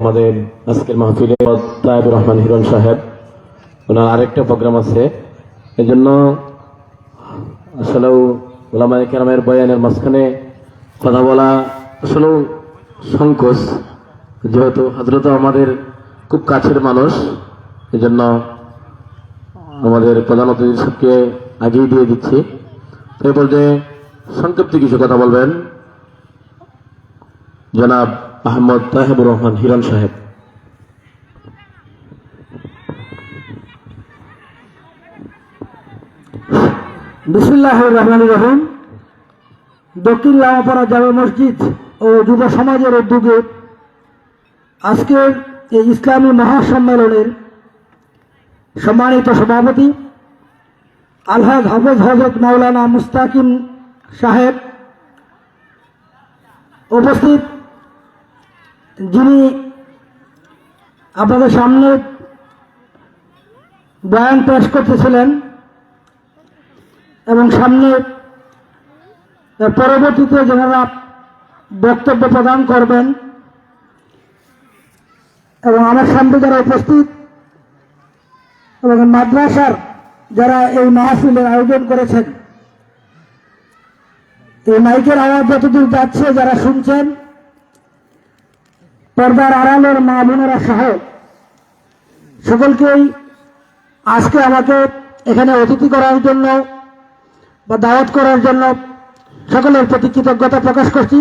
আমাদের আজকের মাহফিলে তাইবুর রহমান হিরণ সাহেব, ওনার আরেকটা প্রোগ্রাম আছে। এই জন্য আসলেও ওলামায় কেরামের বয়ানের মাঝখানে কথা বলা আসলেও সংকোচ। যেহেতু হজরত আমাদের খুব কাছের মানুষ এই জন্য আমাদের প্রধান অতিথি সবকে আগিয়ে দিয়ে দিচ্ছি। এই পর্যায়ে সংক্ষিপ্ত কিছু কথা বলবেন। জনাব আহমদ তাহেবুর রহমান হিরণ সাহেব। রহমান রহিম। দক্ষিণ লামাপাড়া জামে মসজিদ ও যুব সমাজের উদ্যোগে আজকের এই ইসলামী মহাসম্মেলনের সম্মানিত সভাপতি আলহাজ হাফেজ হজরত মাওলানা মুস্তাকিম সাহেব উপস্থিত যিনি আপনাদের সামনে বয়ান পেশ করতেছিলেন এবং সামনে পরবর্তীতে যারা বক্তব্য প্রদান করবেন এবং আমার সামনে যারা উপস্থিত এবং মাদ্রাসার যারা এই মাহফিলের আয়োজন করেছেন, এই মাইকের আওয়াজ যতদূর যাচ্ছে যারা শুনছেন পর্দার আড়ালের মা বোনেরা সহ সকলকেই আজকে আমাকে এখানে অতিথি করার জন্য বা দাওয়াত করার জন্য সকলের প্রতি কৃতজ্ঞতা প্রকাশ করছি।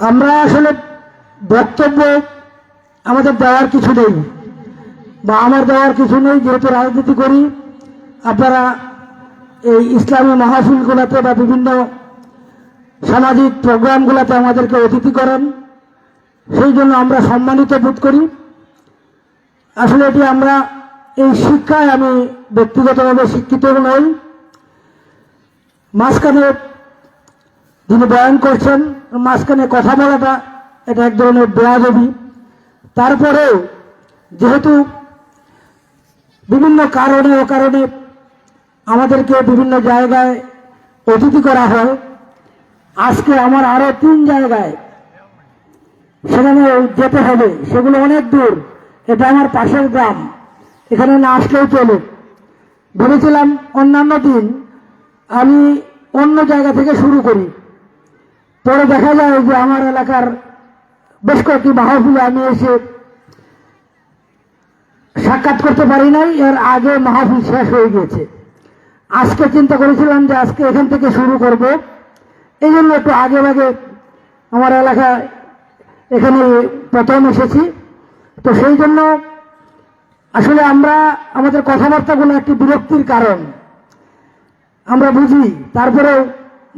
আমরা আসলে বক্তব্য আমাদের দেওয়ার কিছু নেই বা আমার দেওয়ার কিছু নেই, যেহেতু রাজনীতি করি, আপনারা এই ইসলামী মাহফিলগুলোতে বা বিভিন্ন সামাজিক প্রোগ্রামগুলোতে আমাদেরকে অতিথি করেন। সেই জন্য আমরা সম্মানিত বোধ করি। আসলে এটি আমরা এই শিক্ষায় আমি ব্যক্তিগতভাবে শিক্ষিত নই। মাঝখানে যিনি বয়ান করছেন, মাঝখানে কথা বলাটা এটা এক ধরনের বেয়াদবি। তারপরেও যেহেতু বিভিন্ন কারণে ও কারণে আমাদেরকে বিভিন্ন জায়গায় অতিথি করা হয় আজকে আমার আরও তিন জায়গায় সেখানে যেতে হবে, সেগুলো অনেক দূর। এটা আমার পাশের গ্রাম, এখানে না আসলেও চলে। ভেবেছিলাম অন্যান্য দিন আমি অন্য জায়গা থেকে শুরু করি। পরে দেখা যায় যে আমার এলাকার বেশ কয়েকটি মাহফিলে আমি এসে সাক্ষাৎ করতে পারি নাই, এর আগে মাহফিল শেষ হয়ে গিয়েছে। আজকে চিন্তা করেছিলাম যে আজকে এখান থেকে শুরু করব। এই জন্য একটু আগে আগে আমার এলাকায় এখানে প্রথম এসেছি। তো সেই জন্য আসলে আমরা আমাদের কথাবার্তাগুলো একটি বিরক্তির কারণ। আমরা বুঝি, তারপরেও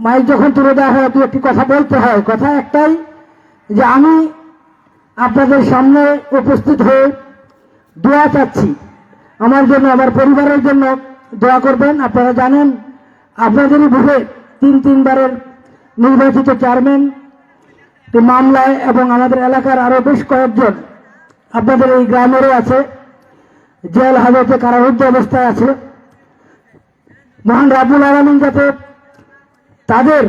মাইক যখন তুলে দেওয়া হয় দু একটি কথা বলতে হয়। কথা একটাই যে আমি আপনাদের সামনে উপস্থিত হয়ে দোয়া চাচ্ছি। আমার জন্য, আমার পরিবারের জন্য দোয়া করবেন। আপনারা জানেন, আপনাদেরই ভুলে তিন তিনবারের নির্বাচিত চেয়ারম্যান মামলায় এবং আমাদের এলাকার আরও বেশ কয়েকজন আপনাদের এই গ্রামেরও আছে, জেল হাজতে কারারুদ্ধ অবস্থায় আছে। মহান রাবুল আলমিন যাতে তাদের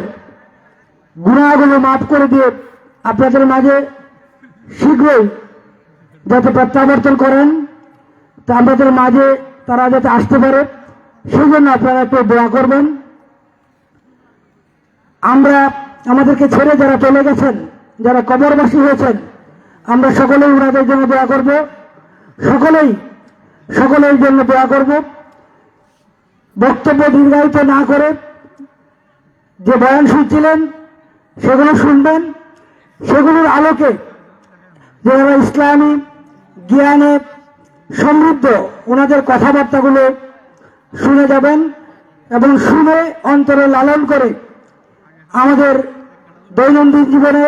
গুণাগুলো মাফ করে দিয়ে আপনাদের মাঝে শীঘ্রই যাতে প্রত্যাবর্তন করেন, তা আমাদের মাঝে তারা যাতে আসতে পারে, সেই জন্য আপনারা একটু দোয়া করবেন। আমরা আমাদেরকে ছেড়ে যারা চলে গেছেন, যারা কবরবাসী হয়েছেন, আমরা সকলেই ওনাদের জন্য দোয়া করব। সকলেই, সকলের জন্য দোয়া করব। বক্তব্য দীর্ঘায়িত না করে যে বয়ান শুনছিলেন, সেগুলো শুনবেন। সেগুলোর আলোকে যারা ইসলামী জ্ঞানে সমৃদ্ধ, ওনাদের কথাবার্তাগুলো শুনে যাবেন এবং শুনে অন্তরে লালন করে আমাদের দৈনন্দিন জীবনে,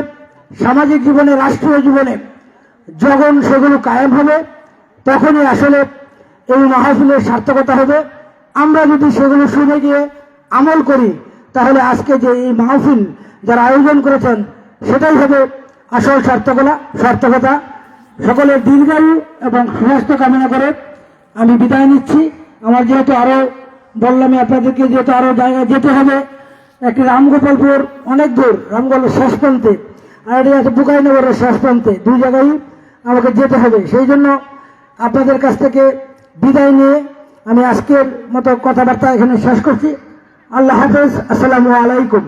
সামাজিক জীবনে, রাষ্ট্রীয় জীবনে যখন সেগুলো কায়েম হবে, তখনই আসলে এই মাহফিলের সার্থকতা হবে। আমরা যদি সেগুলো শুনে গিয়ে আমল করি, তাহলে আজকে যে এই মাহফিল যারা আয়োজন করেছেন, সেটাই হবে আসল সার্থকতা সার্থকতা। সকলের দীর্ঘায়ু এবং সুস্বাস্থ্য কামনা করে আমি বিদায় নিচ্ছি। আমার যেহেতু আরও বললামই আপনাদেরকে, যেহেতু আরও জায়গায় যেতে হবে একটি রামগোপালপুর, অনেক দূর রামগোপাল শেষ প্রান্তে। আর এটি আছে বুকাইনগরের শেষ প্রান্তে, দুই জায়গায় আমাকে যেতে হবে। সেই জন্য আপনাদের কাছ থেকে বিদায় নিয়ে আমি আজকের মতো কথাবার্তা এখানে শেষ করছি। আল্লাহ হাফেজ, আসসালামু আলাইকুম।